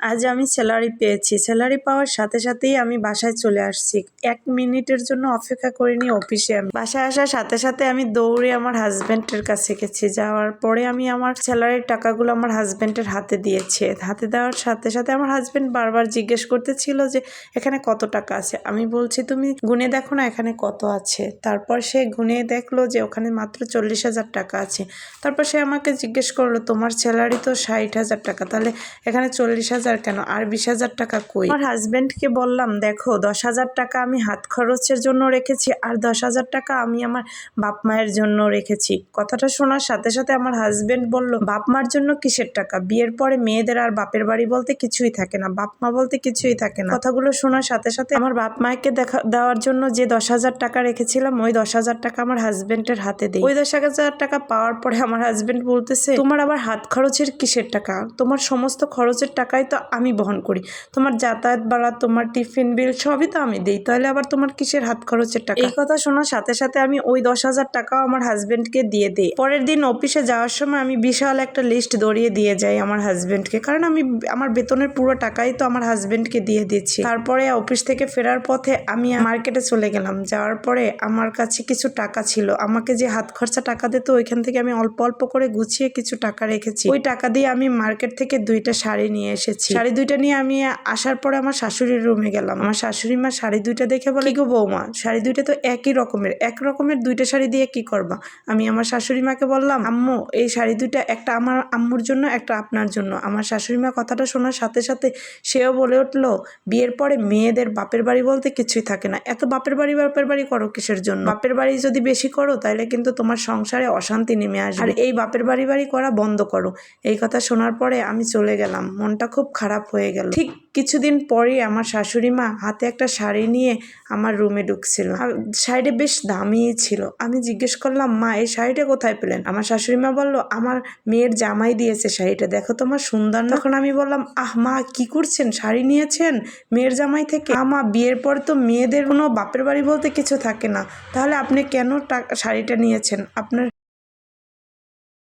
আজ আমি স্যালারি পেয়েছি। স্যালারি পাওয়ার সাথে সাথেই আমি বাসায় চলে আসছি। এক মিনিটের জন্য অপেক্ষা করিনি অফিসে আমি। বাসায় আসার সাথে সাথে আমি দৌড়ে আমার হাজব্যান্ডের কাছে গেছি। যাওয়ার পরে আমি আমার স্যালারির টাকাগুলো আমার হাজব্যান্ডের হাতে দিয়েছে। হাতে দেওয়ার সাথে সাথে আমার হাজব্যান্ড বারবার জিজ্ঞেস করতেছিল যে, এখানে কত টাকা আছে? আমি বলছি, তুমি গুনে দেখো না এখানে কত আছে। তারপর সে গুনে দেখল যে, ওখানে মাত্র চল্লিশ হাজার টাকা আছে। তারপর সে আমাকে জিজ্ঞেস করল, তোমার স্যালারি তো ষাট হাজার টাকা, তাহলে এখানে চল্লিশ হাজার কেন? আর বিশ হাজার টাকা কই? আমার হাজব্যান্ডকে বললাম, দেখো, দশ হাজার টাকা আমি হাত খরচের জন্য রেখেছি আর দশ হাজার টাকা আমি আমার বাপ মায়ের জন্য রেখেছি। কথাটা শোনার সাথে সাথে আমার হাজব্যান্ড বলল, বাপ মার জন্য কিসের টাকা? বিয়ের পরে মেয়েদের আর বাপের বাড়ি বলতে কিছুই থাকে না। বাপ মা বলতে কিছুই থাকে না। কথাগুলো শোনার সাথে সাথে আমার বাপ মাকে দেখা, দেওয়ার জন্য যে দশ হাজার টাকা রেখেছিলাম, ওই দশ হাজার টাকা আমার হাজব্যান্ডের হাতে দিই। ওই দশ হাজার টাকা পাওয়ার পরে আমার হাজব্যান্ড বলতেছে, তোমার আবার হাত খরচের কিসের টাকা? তোমার সমস্ত খরচের টাকাই তো আমি বহন করি। তোমার যাতায়াত ভাড়া, তোমার টিফিন বিল সবই তো আমি দিই। তাহলে আবার তোমার কিসের হাত খরচের টাকা? এই কথা শোনার সাথে সাথে আমি ওই দশ হাজার টাকাও আমার হাজব্যান্ডকে দিয়ে দিই। পরের দিন অফিসে যাওয়ার সময় আমি বিশাল একটা লিস্ট দড়িয়ে দিয়ে যাই আমার হাজব্যান্ডকে কারণ আমি আমার বেতনের পুরো টাকাই তো আমার হাজব্যান্ডকে দিয়ে দিচ্ছি। তারপরে অফিস থেকে ফেরার পথে আমি মার্কেটে চলে গেলাম। যাওয়ার পরে আমার কাছে কিছু টাকা ছিল। আমাকে যে হাত খরচা টাকা দিত, ওইখান থেকে আমি অল্প অল্প করে গুছিয়ে কিছু টাকা রেখেছি। ওই টাকা দিয়ে আমি মার্কেট থেকে দুইটা শাড়ি নিয়ে এসেছি। শাড়ি দুইটা নিয়ে আমি আসার পরে আমার শাশুড়ির রুমে গেলাম। আমার শাশুড়ি মা শাড়ি দুইটা দেখে বলে গো বৌমা, শাড়ি দুইটা তো একই রকমের। এক রকমের দুইটা শাড়ি দিয়ে কি করবা? আমি আমার শাশুড়ি মাকে বললাম, আম্মু, এই শাড়ি দুইটা একটা আমার আম্মুর জন্য, একটা আপনার জন্য। আমার শাশুড়ি মা কথাটা শোনার সাথে সাথে সেও বলে উঠল, বিয়ের পরে মেয়েদের বাপের বাড়ি বলতে কিছুই থাকে না। এত বাপের বাড়ি বাপের বাড়ি করো কিসের জন্য? বাপের বাড়ি যদি বেশি করো তাহলে কিন্তু তোমার সংসারে অশান্তি নেমে আসবে। আর এই বাপের বাড়ি বাড়ি করা বন্ধ করো। এই কথা শোনার পরে আমি চলে গেলাম। মনটা খুব খারাপ হয়ে গেল। ঠিক কিছুদিন পরে আমার শাশুড়ি মা হাতে একটা শাড়ি নিয়ে আমার রুমে ঢুকছিল। শাড়িটা বেশ দামি ছিল। আমি জিজ্ঞেস করলাম, মা, এই শাড়িটা কোথায় পেলেন? আমার শাশুড়ি মা বলল, আমার মেয়ের জামাই দিয়েছে শাড়িটা। দেখো তোমার সুন্দর তখন আমি বললাম, আহ, মা, কি করছেন? শাড়ি নিয়েছেন মেয়ের জামাই থেকে? মা, বিয়ের পর তো মেয়েদের কোনো বাপের বাড়ি বলতে কিছু থাকে না। তাহলে আপনি কেন শাড়িটা নিয়েছেন? আপনার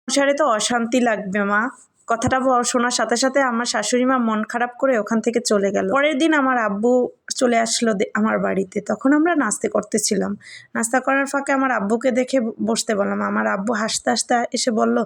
সংসারে তো অশান্তি লাগবে, মা। কথাটা শোনার সাথে সাথে আমার শাশুড়ি মা মন খারাপ করে ওখান থেকে চলে গেল। পরের দিন আমার আব্বু চলে আসলো আমার বাড়িতে। তখন আমরা নাস্তে করতেছিলাম। নাস্তা করার ফাঁকে আমার আব্বুকে দেখে বসতে বললাম। আমার আব্বু হাসতে হাসতে এসে বলল,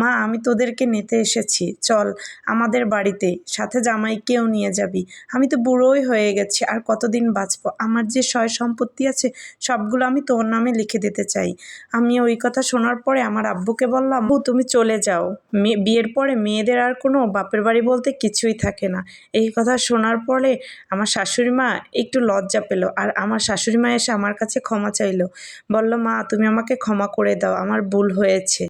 মা, আমি তোদেরকে নিতে এসেছি। চল, আমাদের বাড়িতে। সাথে জামাইকেও নিয়ে যাবি। আমি তো বুড়োই হয়ে গেছি, আর কতদিন বাঁচবো? আমার যে সয় সম্পত্তি আছে, সবগুলো আমি তোর নামে লিখে দিতে চাই। আমি ওই কথা শোনার পরে আমার আব্বুকে বললাম তুমি চলে যাও। বিয়ের পরে মেয়েদের আর কোনো বাপের বাড়ি বলতে কিছুই থাকে না। এই কথা শোনার পরে আমার শাশুড়ি মা একটু লজ্জা পেল আর আমার শাশুড়ি মা এসে আমার কাছে ক্ষমা চাইল। বলল, মা, তুমি আমাকে ক্ষমা করে দাও, আমার ভুল হয়েছে।